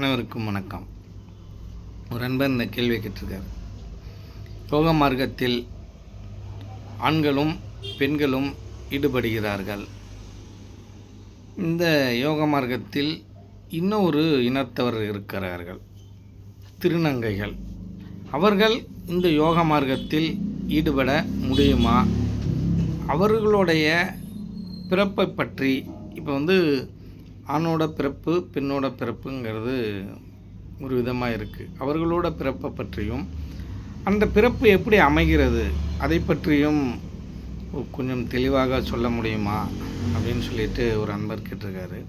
அனைவருக்கும் வணக்கம். ஒரு அன்பர் இந்த கேள்வி கேட்டிருக்கார். யோக மார்க்கத்தில் ஆண்களும் பெண்களும் ஈடுபடுகிறார்கள். இந்த யோக மார்க்கத்தில் இன்னொரு இனத்தவர் இருக்கிறார்கள். திருநங்கைகள். அவர்கள் இந்த யோக மார்க்கத்தில் ஈடுபட முடியுமா? அவர்களுடைய பிறப்பை பற்றி இப்போ வந்து ஆணோட பிறப்பு பெண்ணோட பிறப்புங்கிறது ஒரு விதமாக இருக்குது அவர்களோட பிறப்பை பற்றியும் அந்த பிறப்பு எப்படி அமைகிறது அதை பற்றியும் கொஞ்சம் தெளிவாக சொல்ல முடியுமா அப்படின்னு சொல்லிட்டு ஒரு அன்பர் கேட்டிருக்காரு.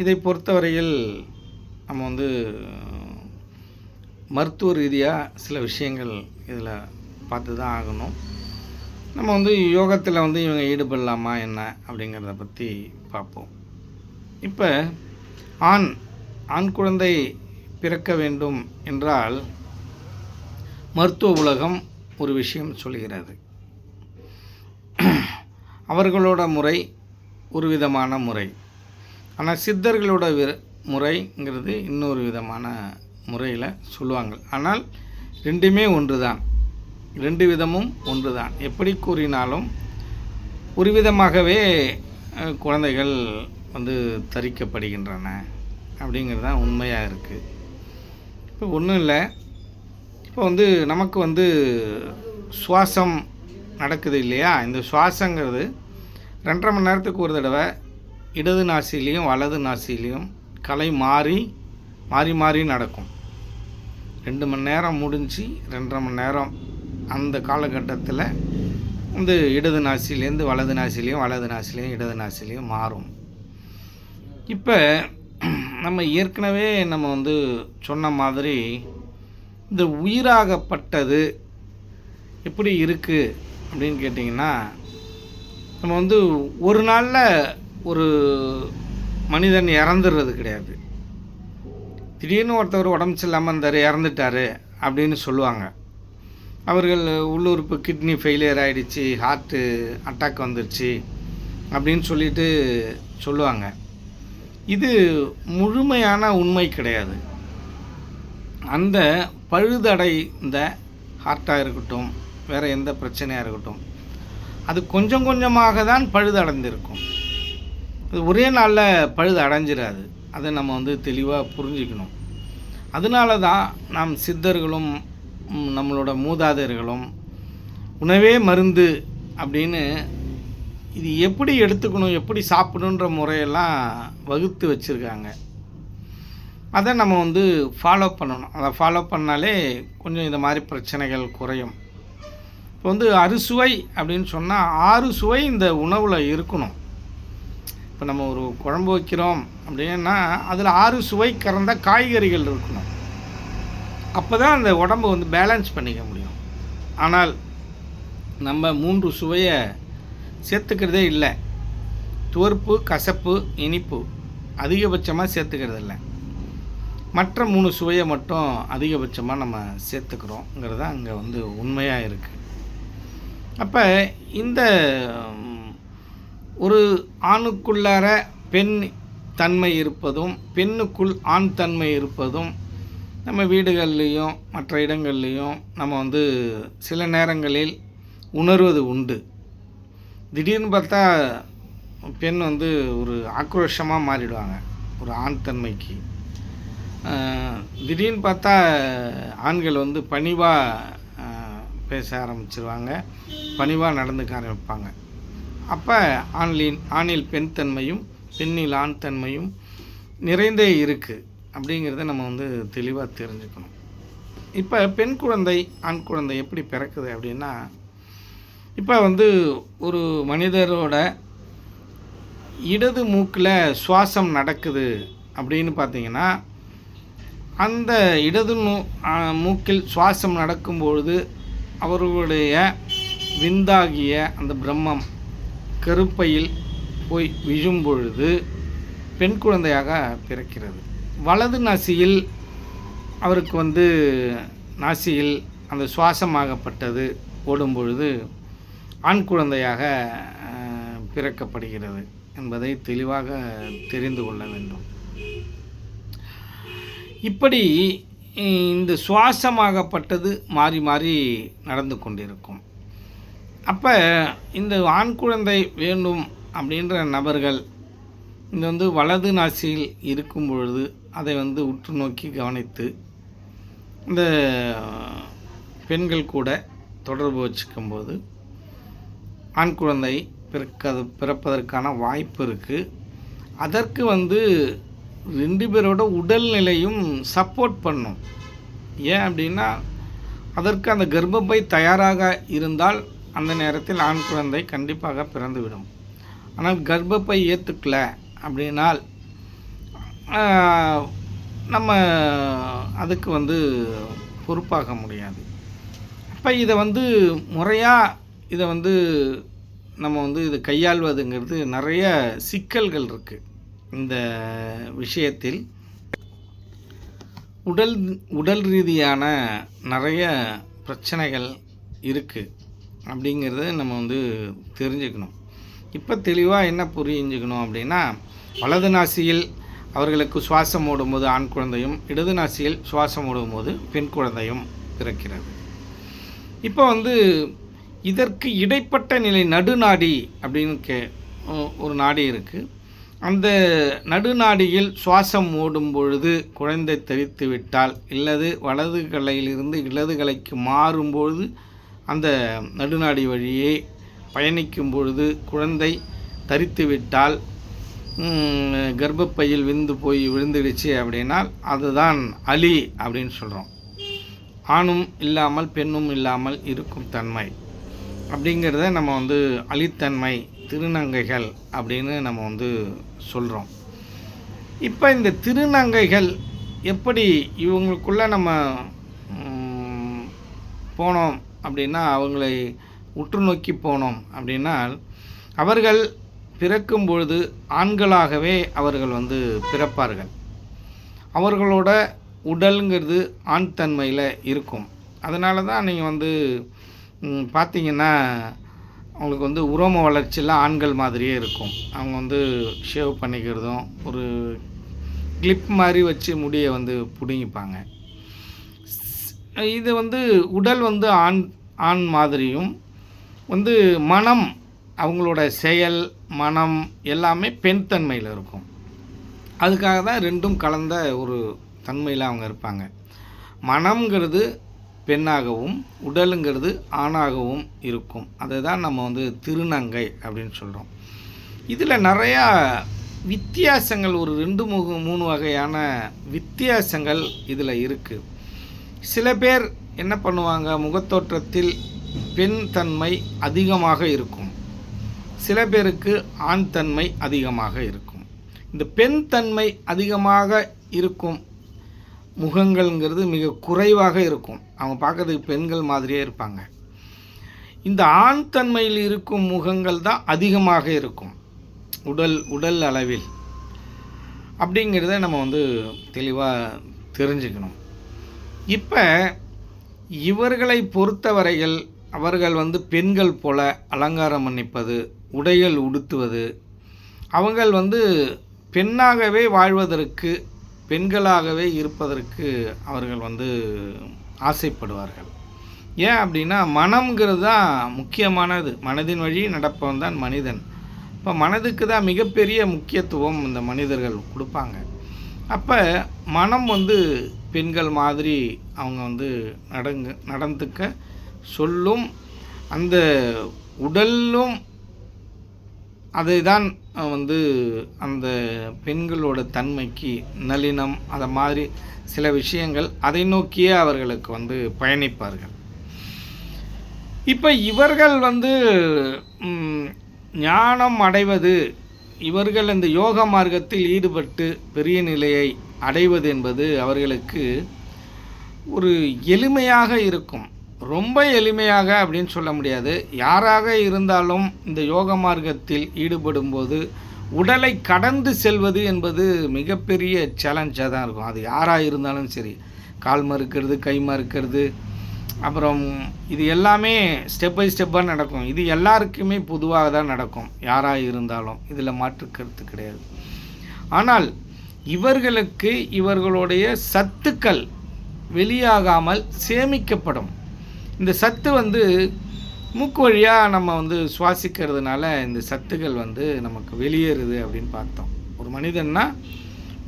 இதை பொறுத்தவரையில் நம்ம வந்து மருத்துவ ரீதியாக சில விஷயங்கள் இதில் பார்த்து தான் ஆகணும். நம்ம வந்து யோகத்தில் வந்து இவங்க ஈடுபடலாமா என்ன அப்படிங்கிறத பற்றி பார்ப்போம். இப்போ ஆண் ஆண் குழந்தை பிறக்க வேண்டும் என்றால் மருத்துவ உலகம் ஒரு விஷயம் சொல்கிறது அவர்களோட முறை ஒரு விதமான முறை. ஆனால் சித்தர்களோட வி முறைங்கிறது இன்னொரு விதமான முறையில் சொல்லுவாங்க. ஆனால் ரெண்டுமே ஒன்று தான் ரெண்டு விதமும் ஒன்று தான் எப்படி கூறினாலும் ஒரு விதமாகவே குழந்தைகள் வந்து தரிக்கப்படுகின்றன அப்படிங்கிறது தான் உண்மையாக இருக்குது இப்போ ஒன்றும் இல்லை. இப்போ வந்து நமக்கு வந்து சுவாசம் நடக்குது இல்லையா? இந்த சுவாசங்கிறது ரெண்டரை மணி நேரத்துக்கு ஒரு தடவை இடது நாசிலையும் வலது நாசிலையும் கலை மாறி மாறி மாறி நடக்கும். ரெண்டு மணி நேரம் முடிஞ்சு ரெண்டரை மணி நேரம் அந்த காலகட்டத்தில் வந்து இடது நாசிலேருந்து வலது நாசிலையும் வலது நாசிலையும் இடது நாசிலையும் மாறும். இப்போ நம்ம ஏற்கனவே நம்ம வந்து சொன்ன மாதிரி இந்த உயிராகப்பட்டது எப்படி இருக்குது அப்படின்னு கேட்டிங்கன்னா நம்ம வந்து ஒரு நாளில் ஒரு மனிதன் இறந்துடுறது கிடையாது. திடீர்னு ஒருத்தவர் உடம்பு சரியில்லாமல் இருந்தார் இறந்துட்டார் அப்படின்னு சொல்லுவாங்க. அவர்கள் உள்ளுறுப்பு கிட்னி ஃபெயிலியர் ஆகிடுச்சு ஹார்ட்டு அட்டாக் வந்துருச்சு அப்படின்னு சொல்லிட்டு சொல்லுவாங்க. இது முழுமையான உண்மை கிடையாது. அந்த பழுதடைந்த ஹார்ட்டாக இருக்கட்டும் வேறு எந்த பிரச்சனையாக இருக்கட்டும் அது கொஞ்சம் கொஞ்சமாக தான் பழுதடைந்திருக்கும். அது ஒரே நாளில் பழுது அடைஞ்சிடாது அதை நம்ம வந்து தெளிவாக புரிஞ்சுக்கணும். அதனால தான் நாம் சித்தர்களும் நம்மளோட மூதாதையர்களும் உணவே மருந்து அப்படின்னு இது எப்படி எடுத்துக்கணும் எப்படி சாப்பிடணுன்ற முறையெல்லாம் வகுத்து வச்சுருக்காங்க. அதை நம்ம வந்து ஃபாலோ பண்ணணும். அதை ஃபாலோ பண்ணாலே கொஞ்சம் இந்த மாதிரி பிரச்சனைகள் குறையும். இப்போ வந்து அறுசுவை அப்படின்னு சொன்னால் ஆறு சுவை இந்த உணவில் இருக்கணும். இப்போ நம்ம ஒரு குழம்பு வைக்கிறோம் அப்படின்னா அதில் ஆறு சுவை கறந்த காய்கறிகள் இருக்கணும். அப்போ தான் அந்த உடம்பு வந்து பேலன்ஸ் பண்ணிக்க முடியும். ஆனால் நம்ம மூன்று சுவையை சேர்த்துக்கிறதே இல்லை. துவர்ப்பு கசப்பு இனிப்பு அதிகபட்சமாக சேர்த்துக்கிறது இல்லை மற்ற மூணு சுவையை மட்டும் அதிகபட்சமாக நம்ம சேர்த்துக்கிறோங்கிறது தான் அங்கே வந்து உண்மையாக இருக்குது அப்போ இந்த ஒரு ஆணுக்குள்ளார பெண் தன்மை இருப்பதும் பெண்ணுக்குள் ஆண் தன்மை இருப்பதும் நம்ம வீடுகள்லேயும் மற்ற இடங்கள்லேயும் நம்ம வந்து சில நேரங்களில் உணர்வது உண்டு. திடீர்னு பார்த்தா பெண் வந்து ஒரு ஆக்ரோஷமாக மாறிடுவாங்க. ஒரு ஆண் தன்மைக்கு. திடீர்னு பார்த்தா ஆண்கள் வந்து பணிவாக பேச ஆரம்பிச்சிருவாங்க. பணிவாக நடந்துக்க ஆரம்பிப்பாங்க. அப்போ ஆண்லின் ஆணில் பெண் தன்மையும் பெண்ணில் ஆண் தன்மையும் நிறைந்தே இருக்குது அப்படிங்கிறத நம்ம வந்து தெளிவாக தெரிஞ்சுக்கணும். இப்போ பெண் குழந்தை ஆண் குழந்தை எப்படி பிறக்குது அப்படின்னா இப்போ வந்து ஒரு மனிதரோட இடது மூக்கில் சுவாசம் நடக்குது அப்படின்னு பார்த்தீங்கன்னா அந்த இடது மூ மூக்கில் சுவாசம் நடக்கும்பொழுது அவர்களுடைய விந்தாகிய அந்த பிரம்மம் கருப்பையில் போய் விழும் பொழுது பெண் குழந்தையாக பிறக்கிறது. வலது நாசியில் அவருக்கு வந்து நாசியில் அந்த சுவாசமாகப்பட்டது ஓடும் பொழுது ஆண் குழந்தையாக பிறக்கப்படுகிறது என்பதை தெளிவாக தெரிந்து கொள்ள வேண்டும். இப்படி இந்த சுவாசமாகப்பட்டது மாறி மாறி நடந்து கொண்டிருக்கும். அப்போ இந்த ஆண் குழந்தை வேண்டும் அப்படின்ற நபர்கள் இந்த வந்து வலது நாசியில் இருக்கும் பொழுது அதை வந்து உற்று நோக்கி கவனித்து இந்த பெண்கள் கூட தொடர்பு வச்சுக்கும்போது ஆண் குழந்தை பிறக்கது பிறப்பதற்கான வாய்ப்பு இருக்குது அதற்கு வந்து ரெண்டு பேரோட உடல்நிலையும் சப்போர்ட் பண்ணும். ஏன் அப்படின்னா அதற்கு அந்த கர்ப்பப்பை தயாராக இருந்தால் அந்த நேரத்தில் ஆண் குழந்தை கண்டிப்பாக பிறந்துவிடும். ஆனால் கர்ப்பப்பை ஏற்றுக்கல அப்படின்னால் நம்ம அதுக்கு வந்து பொறுப்பாக முடியாது. அப்போ இதை வந்து முறையாக இதை வந்து நம்ம வந்து இது கையாள்வதுங்கிறது நிறைய சிக்கல்கள் இருக்குது இந்த விஷயத்தில் உடல் உடல் ரீதியான நிறைய பிரச்சனைகள் இருக்குது அப்படிங்கிறத நம்ம வந்து தெரிஞ்சுக்கணும். இப்போ தெளிவாக என்ன புரிஞ்சுக்கணும் அப்படின்னா வலது நாசியில் அவர்களுக்கு சுவாசம் ஓடும்போது ஆண் குழந்தையும் இடது நாசியில் சுவாசம் ஓடும்போது பெண் குழந்தையும் பிறக்கிறது. இப்போ வந்து இதற்கு இடைப்பட்ட நிலை நடுநாடி அப்படின்னு கே ஒரு நாடி இருக்குது அந்த நடுநாடியில் சுவாசம் ஓடும் பொழுது குழந்தை தரித்து விட்டால் இல்லது வலது கலையிலிருந்து இடது கலைக்கு மாறும்பொழுது அந்த நடுநாடி வழியே பயணிக்கும் பொழுது குழந்தை தரித்து விட்டால் கர்ப்பப்பையில் விந்து போய் விழுந்துடுச்சு அப்படின்னால் அதுதான் அலி அப்படின்னு சொல்கிறோம் ஆணும் இல்லாமல் பெண்ணும் இல்லாமல் இருக்கும் தன்மை. அப்படிங்கிறத நம்ம வந்து அலித்தன்மை திருநங்கைகள் அப்படின்னு நம்ம வந்து சொல்கிறோம் இப்போ இந்த திருநங்கைகள் எப்படி இவங்களுக்குள்ளே நம்ம போனோம் அப்படின்னா அவங்களை உற்று நோக்கி போனோம் அப்படின்னா அவர்கள் பிறக்கும் பொழுது ஆண்களாகவே அவர்கள் வந்து பிறப்பார்கள். அவர்களோட உடலுங்கிறது ஆண் தன்மையில் இருக்கும். அதனால தான் நீங்கள் வந்து பார்த்தீங்கன்னா அவங்களுக்கு வந்து உரோம வளர்ச்சியெலாம் ஆண்கள் மாதிரியே இருக்கும். அவங்க வந்து ஷேவ் பண்ணிக்கிறதும் ஒரு கிளிப் மாதிரி வச்சு முடியை வந்து பிடுங்கிப்பாங்க. இது வந்து உடல் வந்து ஆண் ஆண் மாதிரியும் வந்து மனம் அவங்களோட செயல் மனம் எல்லாமே பெண் தன்மையில் இருக்கும். அதுக்காக தான் ரெண்டும் கலந்த ஒரு தன்மையில் அவங்க இருப்பாங்க. மனம்ங்கிறது பெண்ணாகவும் உடலுங்கிறது ஆணாகவும் இருக்கும். அதை தான் நம்ம வந்து திருநங்கை அப்படின்னு சொல்கிறோம் இதில் நிறையா வித்தியாசங்கள் ஒரு ரெண்டு மூணு மூணு வகையான வித்தியாசங்கள் இதில் இருக்குது சில பேர் என்ன பண்ணுவாங்க முகத்தோற்றத்தில் பெண் தன்மை அதிகமாக இருக்கும். சில பேருக்கு ஆண் தன்மை அதிகமாக இருக்கும். இந்த பெண் தன்மை அதிகமாக இருக்கும் முகங்கள்ங்கிறது மிக குறைவாக இருக்கும். அவங்க பார்க்கறதுக்கு பெண்கள் மாதிரியே இருப்பாங்க. இந்த ஆண் தன்மையில் இருக்கும் முகங்கள் தான் அதிகமாக இருக்கும். உடல் உடல் அளவில். அப்படிங்கிறத நம்ம வந்து தெளிவாக தெரிஞ்சுக்கணும். இப்போ இவர்களை பொறுத்தவரையில் அவர்கள் வந்து பெண்கள் போல அலங்காரம் பண்ணிப்பது உடைகள் உடுத்துவது. அவங்கள் வந்து பெண்ணாகவே வாழ்வதற்கு பெண்களாகவே இருப்பதற்கு அவர்கள் வந்து ஆசைப்படுவார்கள். ஏன் அப்படின்னா மனம்ங்கிறது தான் முக்கியமானது. மனதின் வழி நடப்பவன் தான் மனிதன். இப்போ மனதுக்கு தான் மிகப்பெரிய முக்கியத்துவம் இந்த மனிதர்கள் கொடுப்பாங்க. அப்போ மனம் வந்து பெண்கள் மாதிரி அவங்க வந்து நடங்க நடந்துக்க சொல்லும் அந்த உடலும் அதை தான் வந்து அந்த பெண்களோட தன்மைக்கு நளினம் அதை மாதிரி சில விஷயங்கள் அதை நோக்கியே அவர்களுக்கு வந்து பயணிப்பார்கள். இப்போ இவர்கள் வந்து ஞானம் அடைவது இவர்கள் இந்த யோக மார்க்கத்தில் ஈடுபட்டு பெரிய நிலையை அடைவது என்பது அவர்களுக்கு ஒரு எளிமையாக இருக்கும். ரொம்ப எளிமையாக அப்படின்னு சொல்ல முடியாது. யாராக இருந்தாலும் இந்த யோக மார்க்கத்தில் ஈடுபடும்போது உடலை கடந்து செல்வது என்பது மிகப்பெரிய சேலஞ்சாக தான் இருக்கும். அது யாராக இருந்தாலும் சரி. கால் மறுக்கிறது கை மறுக்கிறது அப்புறம் இது எல்லாமே ஸ்டெப் பை ஸ்டெப்பாக நடக்கும். இது எல்லாருக்குமே பொதுவாக தான் நடக்கும். யாராக இருந்தாலும் இதில் மாற்று கருத்து கிடையாது. ஆனால் இவர்களுக்கு இவர்களுடைய சத்துக்கள் வெளியாகாமல் சேமிக்கப்படும். இந்த சத்து வந்து மூக்கு வழியாக நம்ம வந்து சுவாசிக்கிறதுனால இந்த சத்துக்கள் வந்து நமக்கு வெளியேறுது அப்படின்னு பார்த்தோம். ஒரு மனிதன்னா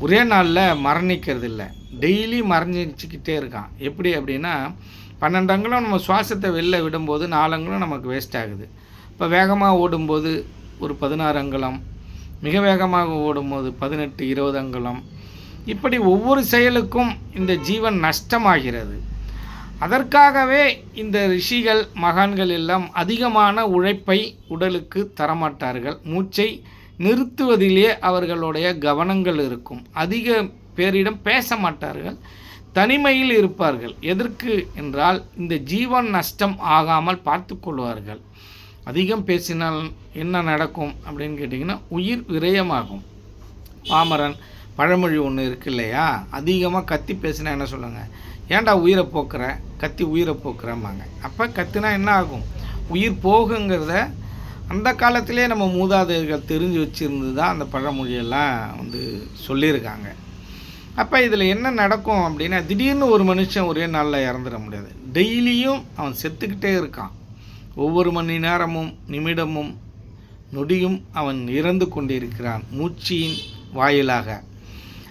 ஒரே நாளில் மரணிக்கிறது இல்லை டெய்லி மரணிச்சுக்கிட்டே இருக்கான். எப்படி அப்படின்னா பன்னெண்டு அங்குலம் நம்ம சுவாசத்தை வெளில விடும்போது நாலு அங்குலம் நமக்கு வேஸ்ட் ஆகுது. இப்போ வேகமாக ஓடும்போது ஒரு பதினாறு அங்குலம் மிக வேகமாக ஓடும்போது பதினெட்டு இருபது அங்குலம். இப்படி ஒவ்வொரு செயலுக்கும் இந்த ஜீவன் நஷ்டமாகிறது. அதற்காகவே இந்த ரிஷிகள் மகான்கள் எல்லாம் அதிகமான உழைப்பை உடலுக்கு தரமாட்டார்கள். மூச்சை நிறுத்துவதிலே அவர்களுடைய கவனங்கள் இருக்கும். அதிக பேரிடம் பேச மாட்டார்கள் தனிமையில் இருப்பார்கள். எதற்கு என்றால் இந்த ஜீவன் நஷ்டம் ஆகாமல் பார்த்து கொள்வார்கள். அதிகம் பேசினால் என்ன நடக்கும் அப்படின்னு கேட்டிங்கன்னா உயிர் விரயமாகும். பாமரன் பழமொழி ஒன்று இருக்கு இல்லையா? அதிகமாக கத்தி பேசினா என்ன சொல்லுங்கள் ஏன்டா உயிரை போக்குற? கத்தி உயிரை போக்குறம்பாங்க. அப்போ கத்தினா என்ன ஆகும்? உயிர் போகுங்கிறத அந்த காலத்திலே நம்ம மூதாதையர்கள் தெரிஞ்சு வச்சுருந்து தான் அந்த பழமொழியெல்லாம் வந்து சொல்லியிருக்காங்க. அப்போ இதில் என்ன நடக்கும் அப்படின்னா திடீர்னு ஒரு மனுஷன் ஒரே நாளில் இறந்துட முடியாது. டெய்லியும் அவன் செத்துக்கிட்டே இருக்கான். ஒவ்வொரு மணி நேரமும் நிமிடமும் நொடியும் அவன் இறந்து கொண்டிருக்கிறான் மூச்சியின் வாயிலாக.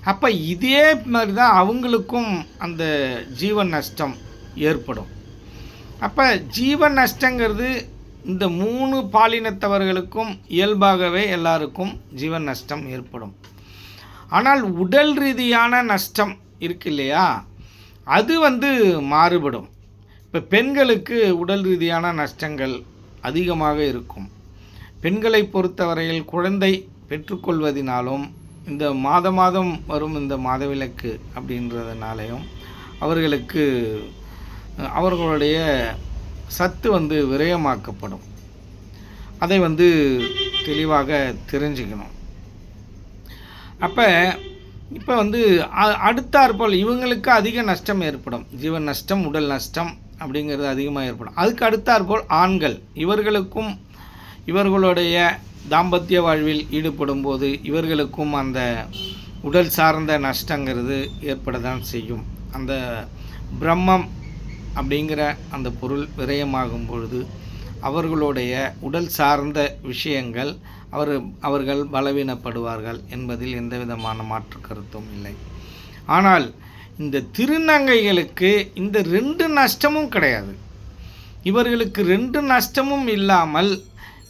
அப்போ இதே மாதிரி தான் அவங்களுக்கும் அந்த ஜீவன் நஷ்டம் ஏற்படும். அப்போ ஜீவன் நஷ்டங்கிறது இந்த மூணு பாலினத்தவர்களுக்கும் இயல்பாகவே எல்லாருக்கும் ஜீவன் நஷ்டம் ஏற்படும். ஆனால் உடல் ரீதியான நஷ்டம் இருக்கு இல்லையா? அது வந்து மாறுபடும். இப்போ பெண்களுக்கு உடல் ரீதியான நஷ்டங்கள் அதிகமாக இருக்கும். பெண்களை பொறுத்தவரையில் குழந்தை பெற்றுக்கொள்வதினாலும் இந்த மாத மாதம் வரும் இந்த மாதவிலக்கு அப்படின்றதுனாலையும் அவர்களுக்கு அவர்களுடைய சத்து வந்து விரயமாக்கப்படும். அதை வந்து தெளிவாக தெரிஞ்சுக்கணும். அப்போ இப்போ வந்து அ- அடுத்தாற்போல் இவங்களுக்கு அதிக நஷ்டம் ஏற்படும். ஜீவன் நஷ்டம் உடல் நஷ்டம் அப்படிங்கிறது அதிகமாக ஏற்படும். அதுக்கு அடுத்தாற்போல் ஆண்கள். இவர்களுக்கும் இவர்களுடைய தாம்பத்திய வாழ்வில் ஈடுபடும் போது இவர்களுக்கும் அந்த உடல் சார்ந்த நஷ்டங்கிறது ஏற்பட தான் செய்யும். அந்த பிரம்மம் அப்படிங்கிற அந்த பொருள் விரயமாகும் பொழுது அவர்களுடைய உடல் சார்ந்த விஷயங்கள் அவர் அவர்கள் பலவீனப்படுவார்கள் என்பதில் எந்த விதமான மாற்று கருத்தும் இல்லை. ஆனால் இந்த திருநங்கைகளுக்கு இந்த ரெண்டு நஷ்டமும் கிடையாது. இவர்களுக்கு ரெண்டு நஷ்டமும் இல்லாமல்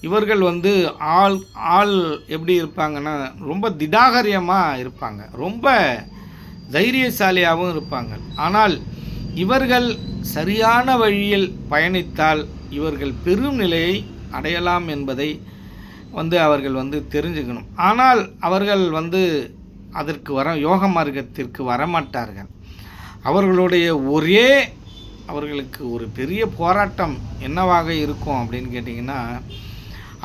இவர்கள் வந்து ஆள் ஆள் எப்படி இருப்பாங்கன்னா ரொம்ப திடாகரியமாக இருப்பாங்க. ரொம்ப தைரியசாலியாகவும் இருப்பாங்க. ஆனால் இவர்கள் சரியான வழியில் பயணித்தால் இவர்கள் பெரும் நிலையை அடையலாம் என்பதை வந்து அவர்கள் வந்து தெரிஞ்சுக்கணும். ஆனால் அவர்கள் வந்து அதற்கு வர யோக மார்க்கத்திற்கு வரமாட்டார்கள். அவர்களுடைய ஒரே அவர்களுக்கு ஒரு பெரிய போராட்டம் என்னவாக இருக்கும் அப்படின்னு கேட்டிங்கன்னா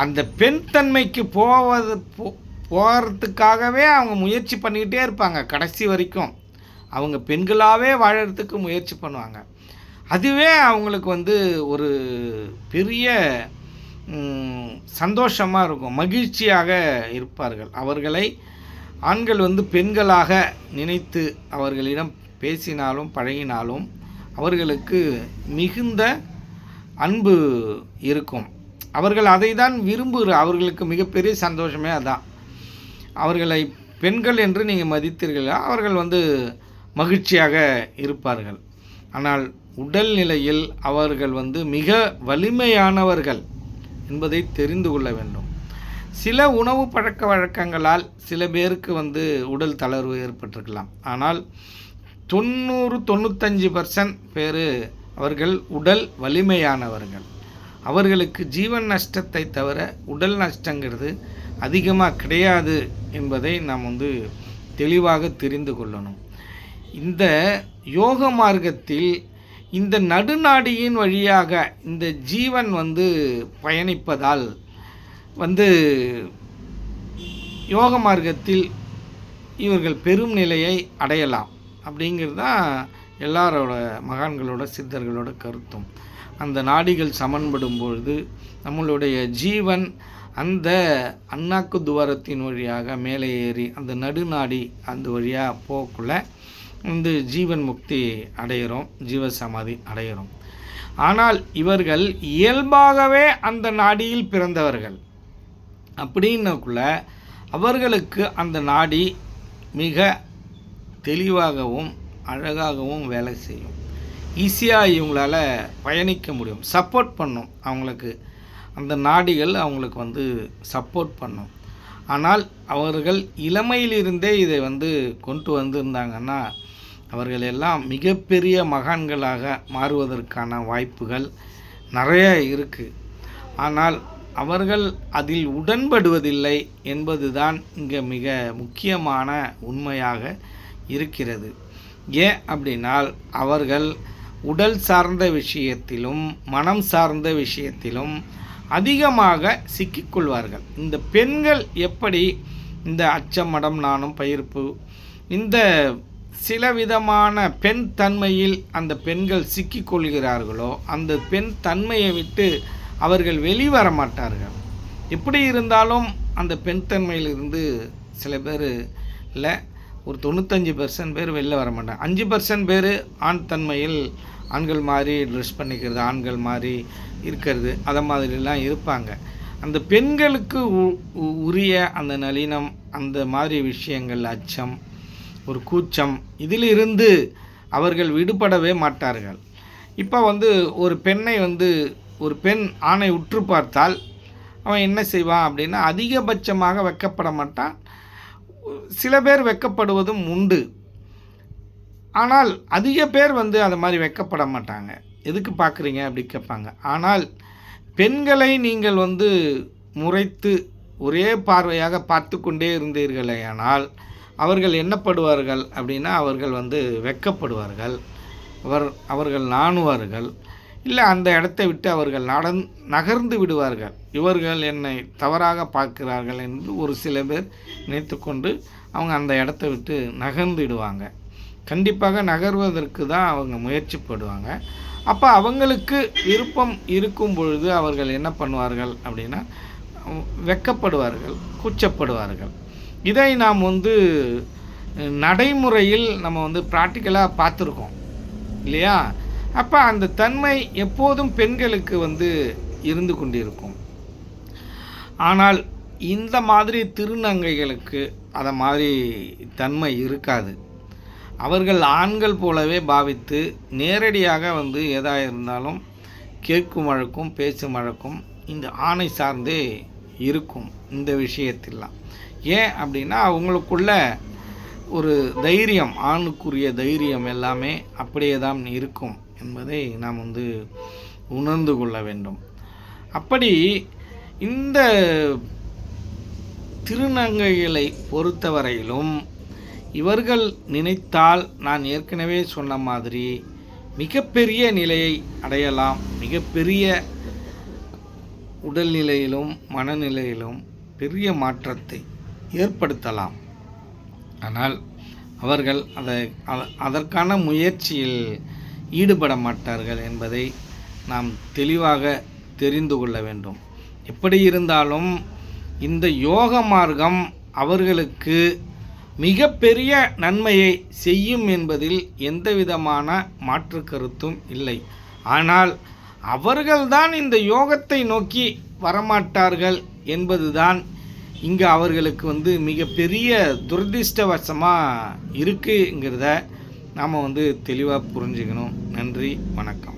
அந்த பெண் தன்மைக்கு போவது போ போகிறதுக்காகவே அவங்க முயற்சி பண்ணிக்கிட்டே இருப்பாங்க கடைசி வரைக்கும். அவங்க பெண்களாகவே வாழறதுக்கு முயற்சி பண்ணுவாங்க. அதுவே அவங்களுக்கு வந்து ஒரு பெரிய சந்தோஷமாக இருக்கும் மகிழ்ச்சியாக இருப்பார்கள். அவர்களை ஆண்கள் வந்து பெண்களாக நினைத்து அவர்களிடம் பேசினாலும் பழகினாலும் அவர்களுக்கு மிகுந்த அன்பு இருக்கும். அவர்கள் அதை தான் விரும்புகிற அவர்களுக்கு மிகப்பெரிய சந்தோஷமே அதான். அவர்களை பெண்கள் என்று நீங்கள் மதித்தீர்கள்? அவர்கள் வந்து மகிழ்ச்சியாக இருப்பார்கள். ஆனால் உடல் நிலையில் அவர்கள் வந்து மிக வலிமையானவர்கள் என்பதை தெரிந்து கொள்ள வேண்டும். சில உணவு பழக்க வழக்கங்களால் சில பேருக்கு வந்து உடல் தளர்வு ஏற்பட்டிருக்கலாம். ஆனால் தொண்ணூறு தொண்ணூத்தஞ்சு பர்சன்ட் பேர் அவர்கள் உடல் வலிமையானவர்கள். அவர்களுக்கு ஜீவன் நஷ்டத்தை தவிர உடல் நஷ்டங்கிறது அதிகமாக கிடையாது என்பதை நாம் வந்து தெளிவாக தெரிந்து கொள்ளணும். இந்த யோக மார்க்கத்தில் இந்த நடுநாடியின் வழியாக இந்த ஜீவன் வந்து பயணிப்பதால் வந்து யோக மார்க்கத்தில் இவர்கள் பெரும் நிலையை அடையலாம். அப்படிங்கிறது தான் எல்லாரோட மகான்களோட சித்தர்களோட கருத்தும். அந்த நாடிகள் சமன்படும் பொழுது நம்மளுடைய ஜீவன் அந்த அண்ணாக்கு துவாரத்தின் வழியாக மேலே ஏறி அந்த நடுநாடி அந்த வழியாக போக்குள்ள வந்து ஜீவன் முக்தி அடைகிறோம் ஜீவசமாதி அடைகிறோம் ஆனால் இவர்கள் இயல்பாகவே அந்த நாடியில் பிறந்தவர்கள். அப்படின்னக்குள்ள அவர்களுக்கு அந்த நாடி மிக தெளிவாகவும் அழகாகவும் வேலை செய்யும். ஈஸியாக இவங்களால் பயணிக்க முடியும். சப்போர்ட் பண்ணும். அவங்களுக்கு அந்த நாடிகள் அவங்களுக்கு வந்து சப்போர்ட் பண்ணும். ஆனால் அவர்கள் இளமையிலிருந்தே இதை வந்து கொண்டு வந்திருந்தாங்கன்னா அவர்கள் எல்லாம் மிகப்பெரிய மகான்களாக மாறுவதற்கான வாய்ப்புகள் நிறைய இருக்குது ஆனால் அவர்கள் அதில் உடன்படுவதில்லை என்பதுதான் இங்கே மிக முக்கியமான உண்மையாக இருக்கிறது. ஏன் அப்படின்னால் அவர்கள் உடல் சார்ந்த விஷயத்திலும் மனம் சார்ந்த விஷயத்திலும் அதிகமாக சிக்கிக்கொள்வார்கள் இந்த பெண்கள் எப்படி இந்த அச்சமடம் நானும் பயிர்ப்பு இந்த சில விதமான பெண் தன்மையில் அந்த பெண்கள் சிக்கிக்கொள்கிறார்களோ அந்த பெண் தன்மையை விட்டு அவர்கள் வெளிவர மாட்டார்கள். எப்படி இருந்தாலும் அந்த பெண் தன்மையிலிருந்து சில பேர் இல்லை ஒரு தொண்ணூத்தஞ்சு பர்சன்ட் பேர் வெளில வர மாட்டாங்க. அஞ்சு பர்சன்ட் பேர் ஆண் தன்மையில் ஆண்கள் மாதிரி ட்ரெஸ் பண்ணிக்கிறது ஆண்கள் மாதிரி இருக்கிறது அதை மாதிரிலாம் இருப்பாங்க. அந்த பெண்களுக்கு உ- உ- உரிய அந்த நளினம் அந்த மாதிரி விஷயங்கள் அச்சம் ஒரு கூச்சம் இதிலிருந்து அவர்கள் விடுபடவே மாட்டார்கள். இப்போ வந்து ஒரு பெண்ணை வந்து ஒரு பெண் ஆணை உற்று பார்த்தால் அவன் என்ன செய்வான் அப்படின்னா அதிகபட்சமாக வெக்கப்பட மாட்டான். சில பேர் வெக்கப்படுவதும் உண்டு. ஆனால் அதிக பேர் வந்து அது மாதிரி வெக்கப்பட மாட்டாங்க. எதுக்கு பார்க்குறீங்க அப்படி கேட்பாங்க. ஆனால் பெண்களை நீங்கள் வந்து முறைத்து ஒரே பார்வையாக பார்த்து கொண்டே இருந்தீர்களேயானால் அவர்கள் என்னப்படுவார்கள் அப்படின்னா அவர்கள் வந்து வெக்கப்படுவார்கள். அவர் அவர்கள் நாணுவார்கள். இல்லை அந்த இடத்தை விட்டு அவர்கள் நடந் நகர்ந்து விடுவார்கள். இவர்கள் என்னை தவறாக பார்க்கிறார்கள் என்று ஒரு சில பேர் நினைத்துக்கொண்டு அவங்க அந்த இடத்த விட்டு நகர்ந்து விடுவாங்க. கண்டிப்பாக நகர்வதற்கு தான் அவங்க முயற்சிப்படுவாங்க. அப்போ அவங்களுக்கு விருப்பம் இருக்கும் பொழுது அவர்கள் என்ன பண்ணுவார்கள் அப்படின்னா வெக்கப்படுவார்கள் கூச்சப்படுவார்கள். இதை நாம் வந்து நடைமுறையில் நம்ம வந்து ப்ராக்டிக்கலாக பார்த்துருக்கோம். இல்லையா? அப்போ அந்த தன்மை எப்போதும் பெண்களுக்கு வந்து இருந்து கொண்டிருக்கும். ஆனால் இந்த மாதிரி திருநங்கைகளுக்கு அதை மாதிரி தன்மை இருக்காது. அவர்கள் ஆண்கள் போலவே பாவித்து நேரடியாக வந்து எதாக இருந்தாலும் கேட்கும் வழக்கும் பேசும் வழக்கும் இந்த ஆணை சார்ந்தே இருக்கும் இந்த விஷயத்திலாம் ஏன் அப்படின்னா அவங்களுக்குள்ள ஒரு தைரியம் ஆணுக்குரிய தைரியம் எல்லாமே அப்படியே தான் இருக்கும். என்பதை நாம் வந்து உணர்ந்து கொள்ள வேண்டும். அப்படி இந்த திருநங்கைகளை பொறுத்தவரையிலும் இவர்கள் நினைத்தால் நான் ஏற்கனவே சொன்ன மாதிரி மிகப்பெரிய நிலையை அடையலாம். மிகப்பெரிய உடல்நிலையிலும் மனநிலையிலும் பெரிய மாற்றத்தை ஏற்படுத்தலாம். ஆனால் அவர்கள் அதை அதற்கான முயற்சியில் ஈடுபட மாட்டார்கள் என்பதை நாம் தெளிவாக தெரிந்து கொள்ள வேண்டும். எப்படி இருந்தாலும் இந்த யோக மார்க்கம் அவர்களுக்கு மிகப்பெரிய நன்மையை செய்யும் என்பதில் எந்தவிதமான மாற்று கருத்தும் இல்லை. ஆனால் அவர்கள்தான் இந்த யோகத்தை நோக்கி வரமாட்டார்கள் என்பதுதான் இங்கே அவர்களுக்கு வந்து மிகப்பெரிய துரதிருஷ்டவசமாக இருக்குங்கிறத நாம் வந்து தெளிவாக புரிஞ்சுக்கணும். நன்றி வணக்கம்.